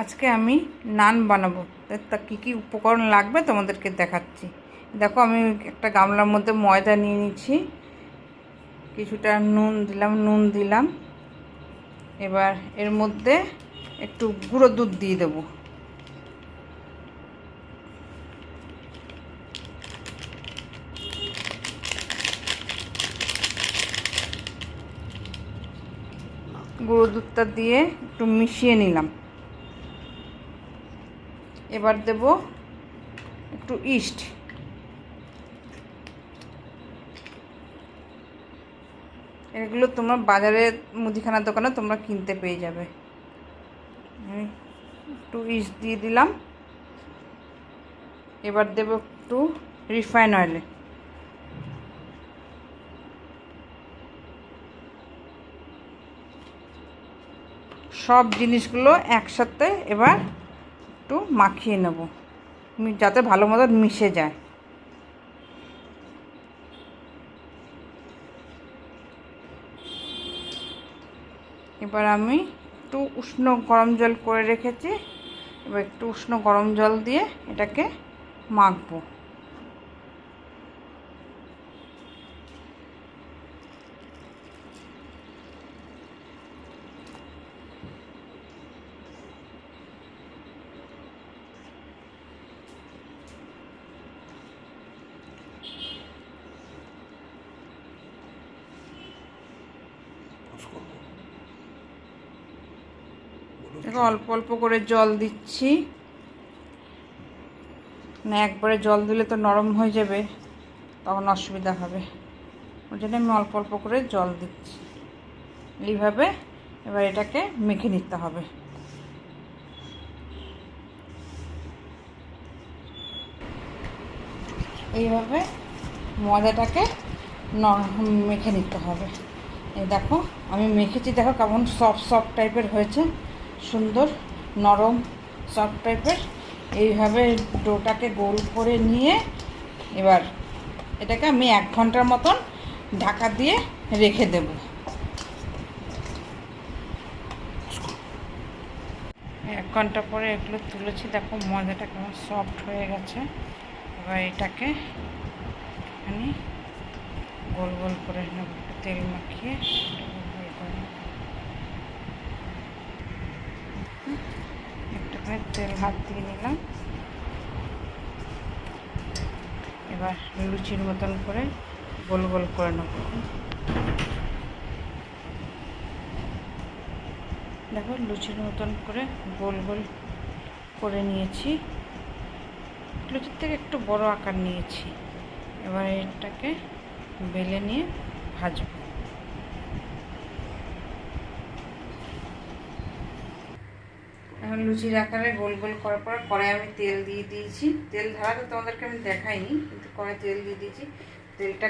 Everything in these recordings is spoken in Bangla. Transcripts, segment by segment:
আজকে আমি নান বানাবো। তা কী কী উপকরণ লাগবে তোমাদেরকে দেখাচ্ছি। দেখো, আমি একটা গামলার মধ্যে ময়দা নিয়ে নিচ্ছি। কিছুটা নুন দিলাম নুন দিলাম। এবার এর মধ্যে একটু গুঁড়ো দুধ দিয়ে দেবো। গুঁড়ো দুধটা দিয়ে একটু মিশিয়ে নিলাম। এবার দেব একটু ইস্ট। এগুলো তোমরা বাজারে মুদিখানার দোকানে তোমরা কিনতে পেয়ে যাবে। একটু ইস্ট দিয়ে দিলাম। এবার দেব একটু রিফাইন অয়েলে। সব জিনিসগুলো একসাথে এবার একটু মাখিয়ে নেব। যাতে ভালো মতো মিশে যায়। এবার আমি একটু উষ্ণ গরম জল করে রেখেছি। এবার একটু উষ্ণ গরম জল দিয়ে এটাকে মাখবো। দেখো অল্প অল্প করে জল দিচ্ছি। না একবারে জল দিলে তো নরম হয়ে যাবে তখন অসুবিধা হবে। ওই জন্য আমি অল্প অল্প করে জল দিচ্ছি। এইভাবে এবার এটাকে মেখে নিতে হবে। এইভাবে ময়দাটাকে নরম মেখে নিতে হবে। এই দেখো, আমি মেখেছি, দেখো কেমন সফট সফট টাইপের হয়েছে। সুন্দর, নরম সফট টাইপের এইভাবে ডোটাকে গোল করে নিয়ে এবার এটাকে আমি এক ঘণ্টার মতন ঢাকা দিয়ে রেখে দেব। এক ঘণ্টা পরে এগুলো তুলেছি, দেখো ময়দাটা কেমন সফট হয়ে গেছে। এবার এটাকে আমি গোল গোল করে নেব। তেল মাখিয়ে একটুখানি তেল হাত দিয়ে নিলাম। এবার লুচির মতন করে গোল গোল করে নেব। দেখো লুচির মতন করে গোল গোল করে নিয়েছি। লুচির থেকে একটু বড় আকার নিয়েছি। এবার এটাকে বেলে নিয়ে ভাজবো এখন লুচির আকারে গোল গোল করার পর কড়াই আমি তেল দিয়ে দিয়েছি। তেল ঢালা তো তোমাদেরকে আমি দেখাইনি, কিন্তু কড়াই তেল দিয়ে দিয়েছি। তেলটা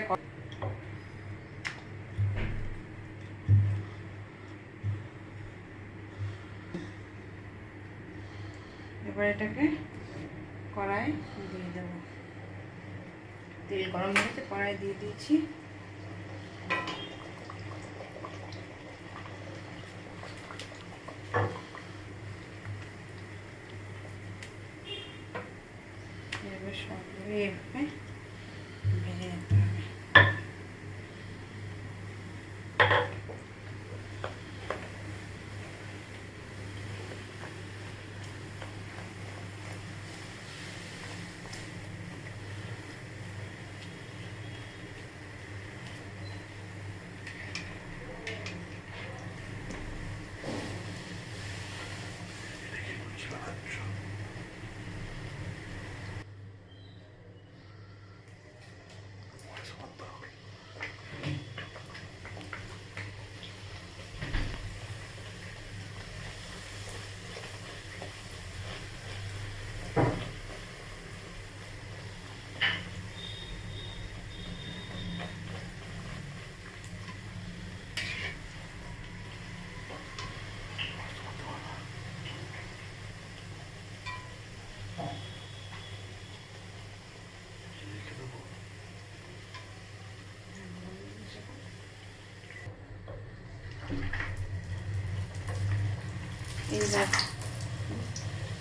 এবার এটাকে কড়াই দিয়ে দেবো। তেল গরম হয়েছে, কড়াই দিয়ে দিয়েছি। এবার সবগুলো এভাবে ভেজে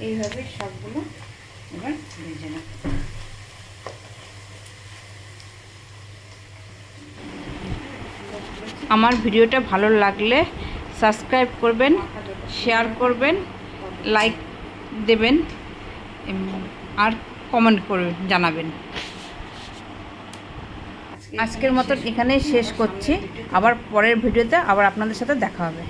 এইভাবে সবগুলো এবার ভেজে নেব। আমার ভিডিওটা ভালো লাগলে সাবস্ক্রাইব করবেন, শেয়ার করবেন, লাইক দেবেন আর কমেন্ট করবেন জানাবেন। আজকের মতন এখানেই শেষ করছি। আবার পরের ভিডিওতে আবার আপনাদের সাথে দেখা হবে।